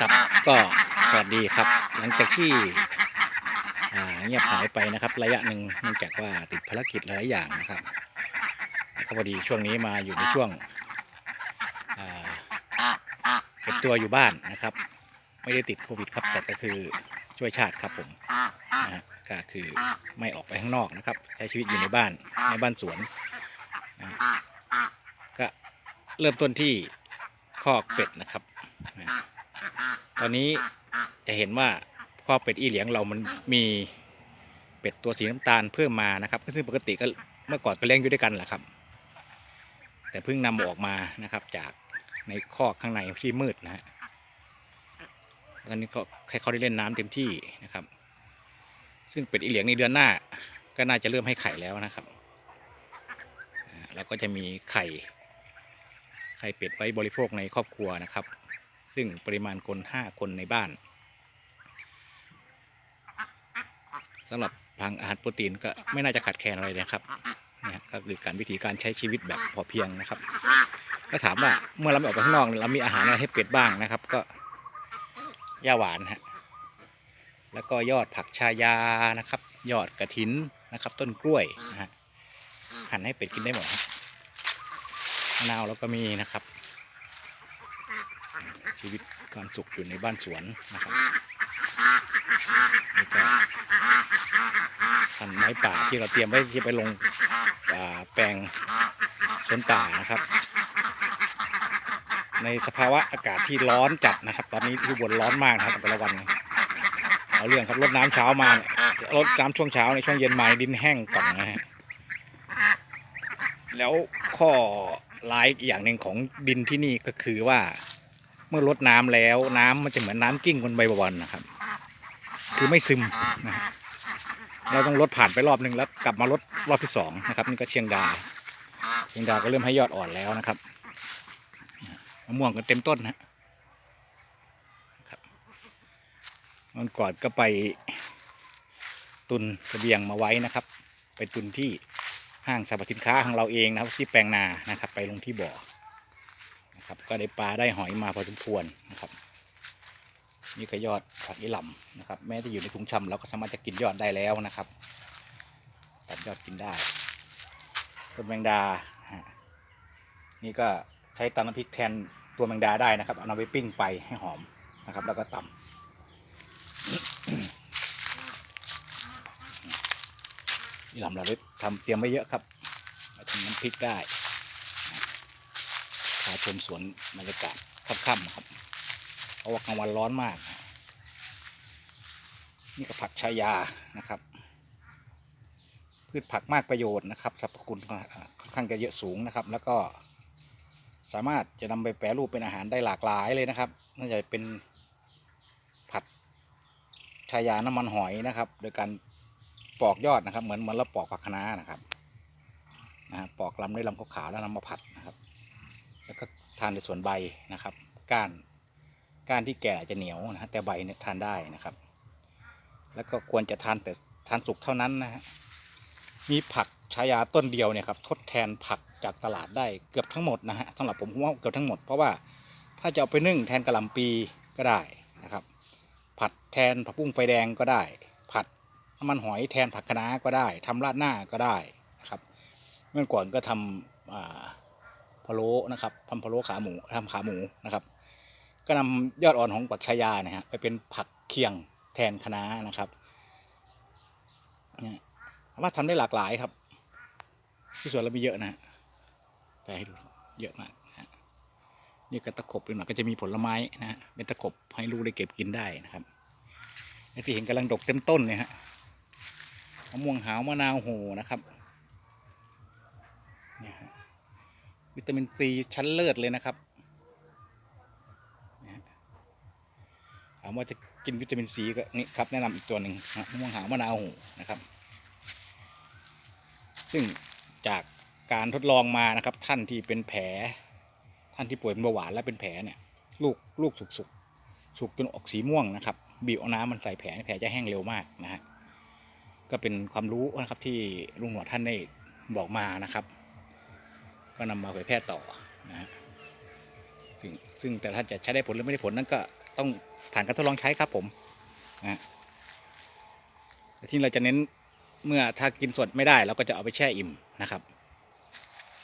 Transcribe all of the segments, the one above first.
ครับก็สวัสดีครับ หลังจากที่เงียบหายไปนะครับ ระยะหนึ่งเนื่องจากว่าติดภารกิจหลายอย่างนะครับก็พอดีช่วงนี้มาอยู่ในช่วงเก็บตัวอยู่บ้านนะครับ ไม่ได้ติดโควิดครับ แต่ก็คือช่วยชาติครับผมนะฮะก็คือไม่ออกไปข้างนอกนะครับใช้ชีวิตอยู่ในบ้านในบ้านสวนนะก็เริ่มต้นที่ คอกเป็ดนะครับ ตอนนี้จะเห็นว่าข้อเป็ดอีเหลียงเรามันมีเป็ดตัวสีน้ำตาลเพิ่มมานะครับซึ่งปกติก็เมื่อก่อนก็เลี้ยงอยู่ด้วยกันแหละครับ แต่เพิ่งนำออกมานะครับ จากในคอกข้างในที่มืดนะฮะตอนนี้ก็ให้เขาได้เล่นน้ำเต็มที่นะครับ ซึ่งเป็ดอีเหลียงในเดือนหน้า ก็น่าจะเริ่มให้ไข่แล้วนะครับ แล้วก็จะมีไข่ ข่เป็ดไว้บริโภคในครอบครัวนะครับ ซึ่งปริมาณคนห้าคนในบ้านสำหรับพังอาหารโปรตีนก็ไม่น่าจะขาดแคลนอะไรนะครับเนี่ยก็คือการวิธีการใช้ชีวิตแบบพอเพียงนะครับ ก็ถามว่าเมื่อเราไม่ออกไปข้างนอกเรามีอาหารอะไรให้เป็ดบ้างนะครับ ก็หญ้าหวานฮะแล้วก็ยอดผักชายานะครับ ยอดกระถินนะครับ ต้นกล้วยนะฮะหั่นให้เป็ดกินได้หมดฮะมะ นาวแล้วก็มีนะครับ ชีวิตความสุขอยู่ในบ้านสวนนะครับนี่ก็พันไม้ป่าที่เราเตรียมไว้ที่ไปลงแปลงสวนป่านะครับ ในสภาวะอากาศที่ร้อนจัดนะครับ ตอนนี้ที่อุบนร้อนมากนะครับแต่ละวันเอาเรื่องครับรดน้ำเช้ามาเนี่ยรดน้ำช่วงเช้าในช่วงเย็นมาดินแห้งก่อนนะฮะแล้วข้อ ร้ายอีกอย่างหนึ่งของดินที่นี่ก็คือว่า เมื่อลดน้ำแล้วน้ำมันจะเหมือนน้ำกิ้งบนใบบอลนะครับ คือไม่ซึมนะฮะเราต้องลดผ่านไปรอบหนึ่งแล้วกลับมาลดรอบที่สองนะครับนี่ก็เชียงดาเชียงดาก็เริ่มให้ยอดอ่อนแล้วนะครับมะม่วงก็เต็มต้นนะนะครับมันก่อนก็ไปตุนเสบียงมาไว้นะครับ ไปตุนที่ ห้างสรรพสินค้าของเราเองนะครับที่แปลงนานะครับ ไปลงที่บ่อนะครับ ก็ได้ปลาได้หอยมาพอสมควรนะครับนี่ก็ยอดผักอีหล่ำนะครับ แม้จะอยู่ในถุงชำเราก็สามารถจะกินยอดได้แล้วนะครับตัดยอดกินได้ต้นแมงดาฮะนี่ก็ใช้ตำน้ำพริกแทนตัวแมงดาได้นะครับ เอานำไปปิ้งไปให้หอมนะครับ แล้วก็ตำ อีหลำเราได้ทำเตรียมไว้เยอะครับมาทำน้ำพริกได้พาชมสวนบรรยากาศค่ำๆครับเพราะว่ากลางวันร้อนมาก นี่ก็ผักชายานะครับ พืชผักมากประโยชน์นะครับสรรพคุณค่อนข้างจะเยอะสูงนะครับ แล้วก็สามารถจะนำไปแปรรูปเป็นอาหารได้หลากหลายเลยนะครับน่าจะเป็นผัดชายาน้ำมันหอยนะครับ โดยการ ปอกยอดนะครับ เหมือนเหมือนเราปอกผักคะน้านะครับนะฮะปอกลำด้วยลำขาวๆแล้วนำมาผัดนะครับ แล้วก็ทานในส่วนใบนะครับ ก้านก้านที่แก่อาจจะเหนียวนะฮะแต่ใบเนี่ยทานได้นะครับ แล้วก็ควรจะทานแต่ทานสุกเท่านั้นนะฮะมีผักชายาต้นเดียวเนี่ยครับทดแทนผักจากตลาดได้เกือบทั้งหมดนะฮะสำหรับผมผมว่าเกือบทั้งหมดเพราะว่าถ้าจะเอาไปนึ่งแทนกระหล่ำปีก็ได้นะครับ ผัดแทนผักบุ้งไฟแดงก็ได้ น้ำมันหอยแทนผักคะน้าก็ได้ทำราดหน้าก็ได้นะครับ เมื่อก่อนก็ทำอ่าพะโล้นะครับทำพะโล้ขาหมูทำขาหมูนะครับ ก็นำยอดอ่อนของปักชายาเนี่ยฮะไปเป็นผักเคียงแทนคะน้านะครับเนี่ยสามารถทำได้หลากหลายครับ ที่สวนเรามีเยอะนะฮะไปให้ดูเยอะมากนะฮะนี่ก็ตะขบเป็นหน่อยก็จะมีผลไม้นะฮะเป็นตะขบให้ลูกได้เก็บกินได้นะครับ ที่เห็นกำลังดกเต็มต้นเนี่ยฮะะม่วงหาวมะนาวโหนะครับเนี่ยวิตามินซีชั้นเลิศเลยนะครับถามว่าจะกินวิตามินซีก็นี่ครับแนะนำอีกตัวหนึ่งนะมะม่วงหาวมะนาวโหนะครับ ซึ่งจากการทดลองมานะครับ ท่านที่เป็นแผล ท่านที่ป่วยเป็นเบาหวานและเป็นแผลเนี่ย ลูกลูกสุกสุกสุกจนออกสีม่วงนะครับบีบเอาน้ำมันใส่แผลแผลจะแห้งเร็วมากนะฮะ ก็เป็นความรู้นะครับที่ลุงหนวดท่านได้บอกมานะครับ ก็นำมาเผยแพร่ต่อนะฮะซึ่งซึ่งแต่ถ้านจะใช้ได้ผลหรือไม่ได้ผลนั้นก็ต้องผ่านการทดลองใช้ครับผมนะฮะที่เราจะเน้นเมื่อถ้ากินสดไม่ได้เราก็จะเอาไปแช่อิ่มนะครับ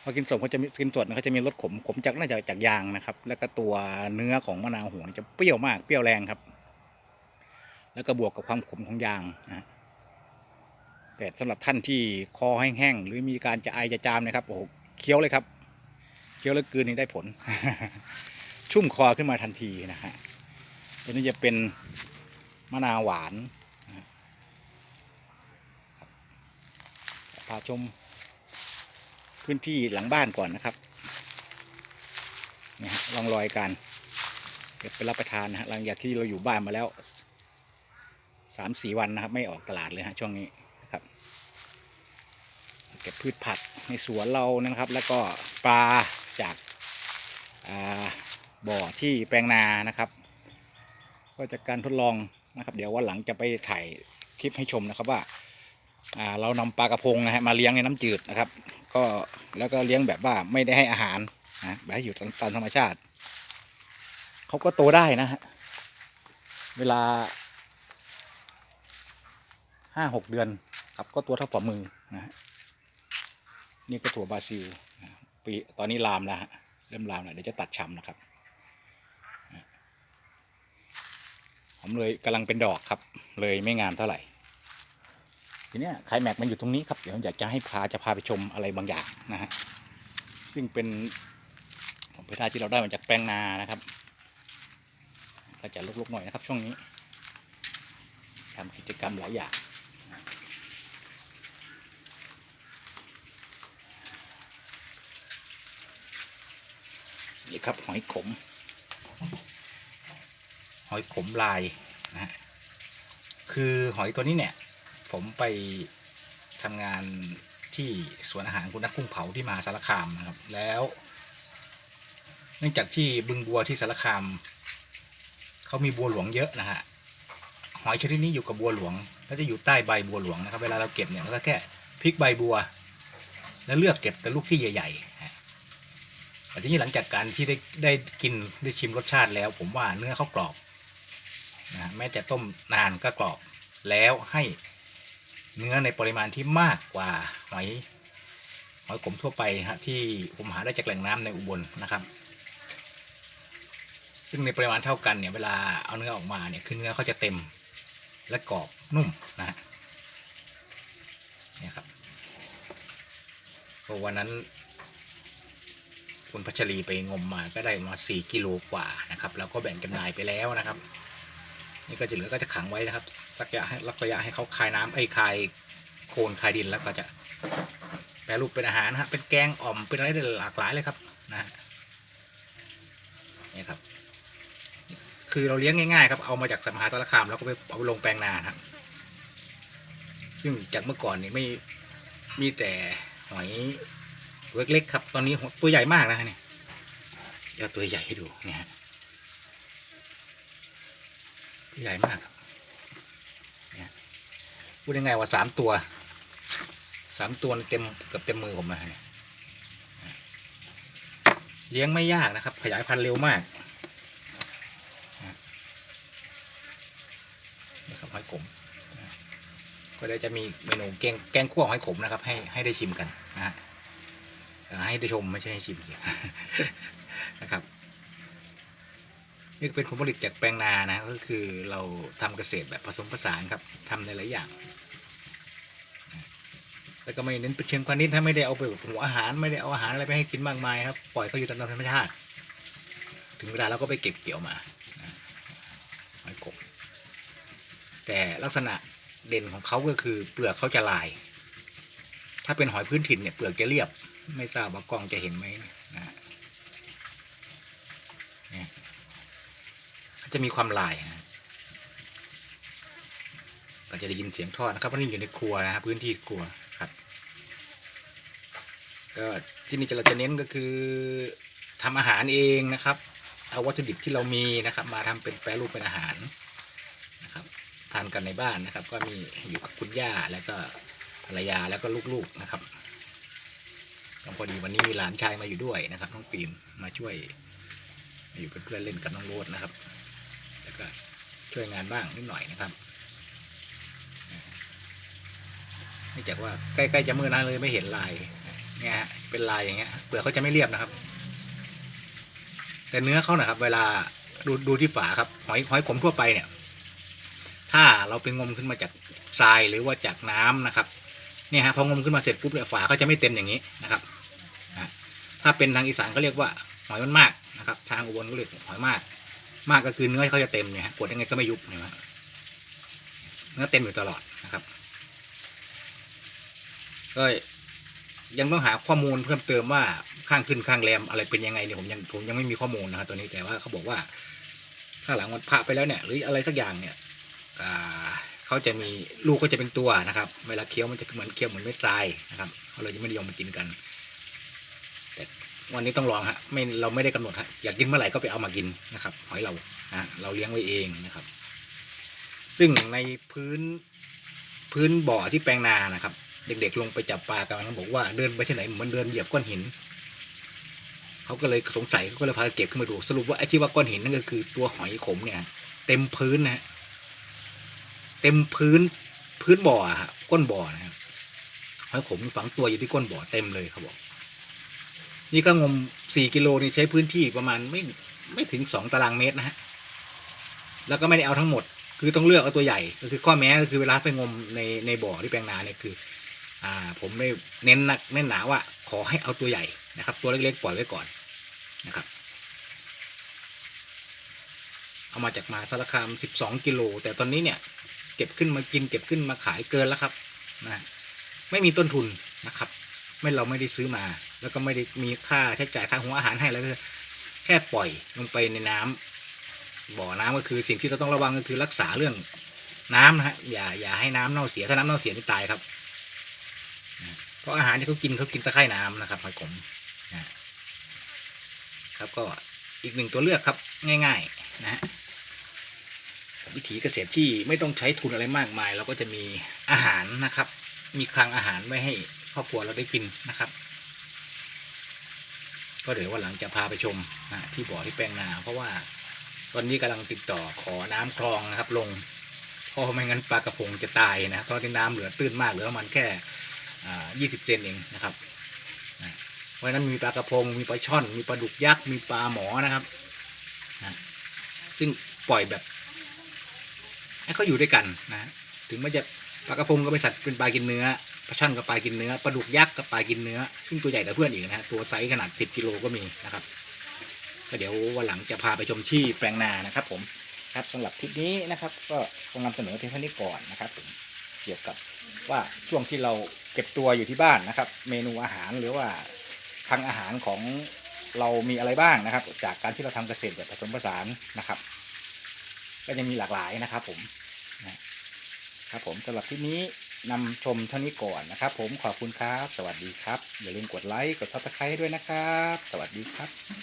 เพราะกินสดเขาจะมีกินสดเนี่ยเขาจะมีรสขมขมจากน่าจะจากยางนะครับ แล้วก็ตัวเนื้อของมะนาวหัวจะเปรี้ยวมากเปรี้ยวแรงครับ แล้วก็บวกกับความขมของยางนะ แต่สำหรับท่านที่คอแห้งๆหรือมีการจะไอจะจามนะครับโอ้โหเคี้ยวเลยครับ เคี้ยวแล้วกืนนี่ได้ผล ชุ่มคอขึ้นมาทันทีนะฮะตัวนี้จะเป็นมะนาวหวานพาชมพื้นที่หลังบ้านก่อนนะครับนี่ฮะลองรอยการเก็บไปรับประทานนะฮะหลังจากที่เราอยู่บ้านมาแล้วสามสี่วันนะครับ ไม่ออกตลาดเลยฮะช่วงนี้ ก็บพืชผักในสวนเรานะครับ แล้วก็ปลาจากาบ่อที่แปลงนานะครับ ก็จากการทดลองนะครับ เดี๋ยววันหลังจะไปถ่ายคลิปให้ชมนะครับว่าาเรานำปลากระพงนะฮะมาเลี้ยงในน้ำจืดนะครับ ก็แล้วก็เลี้ยงแบบว่าไม่ได้ให้อาหารนะแบบให้อยู่ตามตามธรรมชาติเขาก็โตได้นะฮะเวลาห้าหกเดือนครับก็ตัวเท่าฝ่ามือนะฮะ นี่ก็ถั่วบราซิลปีตอนนี้ลามแล้วฮะเริ่มลามแล้วเดี๋ยวจะตัดชำนะครับผมเลยกำลังเป็นดอกครับ เลยไม่งามเท่าไหร่ทีเนี้ยไคลแม็กมันอยู่ตรงนี้ครับ เดี๋ยวอยากจะให้พาจะพาไปชมอะไรบางอย่างนะฮะซึ่งเป็นผลผลิตที่เราได้มาจากแปลงนานะครับ ก็จะลุกๆหน่อยนะครับ ช่วงนี้ทำกิจกรรมหลายอย่าง นี่ ครับ หอยขม หอยขมลายนะฮะคือหอยตัวนี้เนี่ย ผมไปทำงานที่สวนอาหารคุณนักกุ้งเผาที่มหาสารคามนะครับ แล้ว เนื่องจากที่บึงบัวที่สารคามเขามีบัวหลวงเยอะนะฮะหอยชนิดนี้อยู่กับบัวหลวงแล้วจะอยู่ใต้ใบบัวหลวงนะครับ เวลาเราเก็บเนี่ยเราก็แค่พลิกใบบัว แล้วเลือกเก็บแต่ลูกที่ใหญ่ ๆ แต่ทีนี้หลังจากการที่ได้ได้กินได้ชิมรสชาติแล้ว ผมว่าเนื้อเขากรอบนะแม้จะต้มนานก็กรอบ แล้วให้เนื้อในปริมาณที่มากกว่าหอยหอยขมทั่วไปฮะที่ผมหาได้จากแหล่งน้ำในอุบลนะครับ ซึ่งในปริมาณเท่ากันเนี่ยเวลาเอาเนื้อออกมาเนี่ยคือเนื้อเขาจะเต็มและกรอบนุ่มนะฮะเนี่ยครับวันนั้น คุณพัชรีไปงมมาก็ได้มาสี่กิโลกว่านะครับแล้วก็แบ่งจำหน่ายไปแล้วนะครับ นี่ก็จะเหลือก็จะขังไว้นะครับสักระยะให้รักระยะให้เขาคายน้ำไอ้คายโคลนคายดินแล้วก็จะแปรรูปเป็นอาหารนะฮะเป็นแกงอ่อมเป็นอะไรได้หลากหลายเลยครับนะฮะนี่ครับ คือเราเลี้ยงง่ายๆครับเอามาจากสมหาสารคามแล้วก็ไปเอาไปลงแปลงนาครับซึ่งจากเมื่อก่อนนี่ไม่มีแต่หอย ตัวเล็กๆครับ ตอนนี้ตัวใหญ่มากนะฮะเนี่ยเดี๋ยวตัวใหญ่ให้ดูเนี่ยตัวใหญ่มากครับเนี่ยพูดยังไงว่าสามตัวสามตัวเต็มเกือบเต็มมือผมนะเนี่ยเลี้ยงไม่ยากนะครับ ขยายพันธุ์เร็วมากนะครับหอยขมก็เดี๋ยวจะมีเมนูแกงแกงคั่วหอยขมนะครับ ให้ให้ได้ชิมกันนะฮะ ให้ได้ชมไม่ใช่ให้ชิมนะครับนี่เป็นผลผลิตจากแปลงนานะก็คือเราทำเกษตรแบบผสมผสานครับทำในหลายอย่าง แล้วก็ไม่เน้นเป็นเชิงพาณิชย์ถ้าไม่ได้เอาไปแบบหัวอาหารไม่ได้เอาอาหารอะไรไปให้กินมากมายครับปล่อยเขาอยู่ตามธรรมชาติ ถึงเวลาเราก็ไปเก็บเกี่ยวมานะหอยกบแต่ลักษณะเด่นของเขาก็คือเปลือกเขาจะลาย ถ้าเป็นหอยพื้นถิ่นเนี่ยเปลือกจะเรียบ ไม่ทราบว่ากล้องจะเห็นไหมนะฮะเนี่ยจะมีความลายนะก็จะได้ยินเสียงทอดนะครับเพราะนี่อยู่ในครัวนะครับพื้นที่ครัวครับ ก็ที่นี่จะเราจะเน้นก็คือทำอาหารเองนะครับ เอาวัตถุดิบที่เรามีนะครับ มาทำเป็นแปรรูปเป็นอาหารนะครับทานกันในบ้านนะครับ ก็มีอยู่กับคุณย่าแล้วก็ภรรยาแล้วก็ลูกๆนะครับ พอดีวันนี้มีหลานชายมาอยู่ด้วยนะครับน้องฟิล์มมาช่วยมาอยู่เป็นเพื่อนเล่นกับน้องโรดนะครับ แล้วก็ช่วยงานบ้างนิดหน่อยนะครับเนื่องจากว่าใกล้ๆจะมืดนะเลยไม่เห็นลายเนี่ยฮะเป็นลายอย่างเงี้ยเปลือกเขาจะไม่เรียบนะครับ แต่เนื้อเขานะครับ เวลาดูดูที่ฝาครับหอยหอยขมทั่วไปเนี่ย ถ้าเราไปงมขึ้นมาจากทรายหรือว่าจากน้ำนะครับเนี่ยฮะพองมขึ้นมาเสร็จปุ๊บเนี่ยฝาเขาจะไม่เต็มอย่างนี้นะครับ ถ้าเป็นทางอีสานก็เรียกว่าหอยมันมากนะครับ ทางอุบลก็เรียกหอยมาก มากก็คือเนื้อเขาจะเต็มเนี่ยกดยังไงก็ไม่ยุบเนี่ยฮะเนื้อเต็มอยู่ตลอดนะครับก็ยังต้องหาข้อมูลเพิ่มเติมว่าข้างขึ้นข้างแรมอะไรเป็นยังไงเนี่ยผมยังผมยังไม่มีข้อมูลนะครับตัวนี้แต่ว่าเขาบอกว่าถ้าหลังวันพระไปแล้วเนี่ย หรืออะไรสักอย่างเนี่ยเขาจะมีลูกก็จะเป็นตัวนะครับ เวลาเคี้ยวมันจะเหมือนเคี้ยวเหมือนเม็ดทรายนะครับเขาเลยจะไม่นิยมมากินกัน วันนี้ต้องลองฮะไม่เราไม่ได้กำหนดฮะอยากกินเมื่อไหร่ก็ไปเอามากินนะครับ หอยเรานะเราเลี้ยงไว้เองนะครับ ซึ่งในพื้นพื้นบ่อที่แปลงนานะครับ เด็กๆลงไปจับปลากันเขาบอกว่าเดินไปที่ไหนเหมือนเดินเหยียบก้อนหินเขาก็เลยสงสัยเขาก็เลยพาเก็บขึ้นมาดูสรุปว่าไอ้ที่ว่าก้อนหินนั่นก็คือตัวหอยขมเนี่ย เต็มพื้นนะฮะเต็มพื้นพื้นบ่อฮะก้นบ่อนะครับหอยขมฝังตัวอยู่ที่ก้นบ่อเต็มเลยเขาบอก นี่ก็งมสี่กิโลนี่ใช้พื้นที่ประมาณไม่ไม่ถึงสองตารางเมตรนะฮะ แล้วก็ไม่ได้เอาทั้งหมด คือต้องเลือกเอาตัวใหญ่ก็คือข้อแม้ก็คือเวลาไปงมในในบ่อที่แปลงนาเนี่ยคือ อ่า ผมไม่เน้นหนักเน้นหนาว่า ขอให้เอาตัวใหญ่นะครับ ตัวเล็กๆปล่อยไว้ก่อนนะครับ เอามาจากมาสารคามสิบสองกิโลแต่ตอนนี้เนี่ยเก็บขึ้นมากินเก็บขึ้นมาขายเกินแล้วครับนะไม่มีต้นทุนนะครับ ไม่เราไม่ได้ซื้อมา แล้วก็ไม่ได้มีค่าใช้จ่ายค่าหัวอาหารให้แล้วก็แค่ปล่อยลงไปในน้ำบ่อน้ำก็คือสิ่งที่เราต้องระวังก็คือรักษาเรื่องน้ำนะฮะอย่าอย่าให้น้ำเน่าเสียถ้าน้ำเน่าเสียนี่ตายครับ เพราะอาหารที่เขากินเขากินตะไคร่น้ำนะครับหอยขมนะครับก็อีกหนึ่งตัวเลือกครับง่าย ๆ นะฮะวิถีเกษตรที่ไม่ต้องใช้ทุนอะไรมากมาย เราก็จะมีอาหารนะครับ มีคลังอาหารไว้ให้ครอบครัวเราได้กินนะครับ ก็เดี๋ยววันหลังจะพาไปชมนะที่บ่อที่แปลงนา เพราะว่าตอนนี้กำลังติดต่อขอน้ำคลองนะครับ ลงเพราะไม่งั้นปลากระพงจะตายนะตอนที่น้ำเหลือตื้นมากเหลือประมาณแค่ยี่สิบเซนเองนะครับนะเพราะฉะนั้นมีปลากระพงมีปลาช่อน มีปลาดุกยักษ์มีปลาหมอนะครับนะซึ่งปล่อยแบบให้เขาอยู่ด้วยกันนะ ถึงแม้จะปลากระพงก็เป็นสัตว์เป็นปลากินเนื้อ ปลาช่อนก็ปลากินเนื้อปลาดุกยักษ์ก็ปลากินเนื้อซึ่งตัวใหญ่กว่าเพื่อนอีกนะฮะตัวไซส์ขนาดสิบกิโลก็มีนะครับ ก็เดี๋ยววันหลังจะพาไปชมที่แปลงนานะครับ ผมครับสำหรับทริปนี้นะครับ ก็คงนำเสนอเพียงเท่านี้ก่อนนะครับผมเกี่ยวกับว่าช่วงที่เราเก็บตัวอยู่ที่บ้านนะครับ เมนูอาหารหรือว่าทางอาหารของเรามีอะไรบ้างนะครับ จากการที่เราทำเกษตรแบบผสมผสานนะครับ ก็ยังมีหลากหลายนะครับ ผมนะครับผมสำหรับที่นี้ นำชมเท่านี้ก่อนนะครับ ผมขอบคุณครับ สวัสดีครับ อย่าลืมกดไลค์กดซับสไครต์ด้วยนะครับ สวัสดีครับ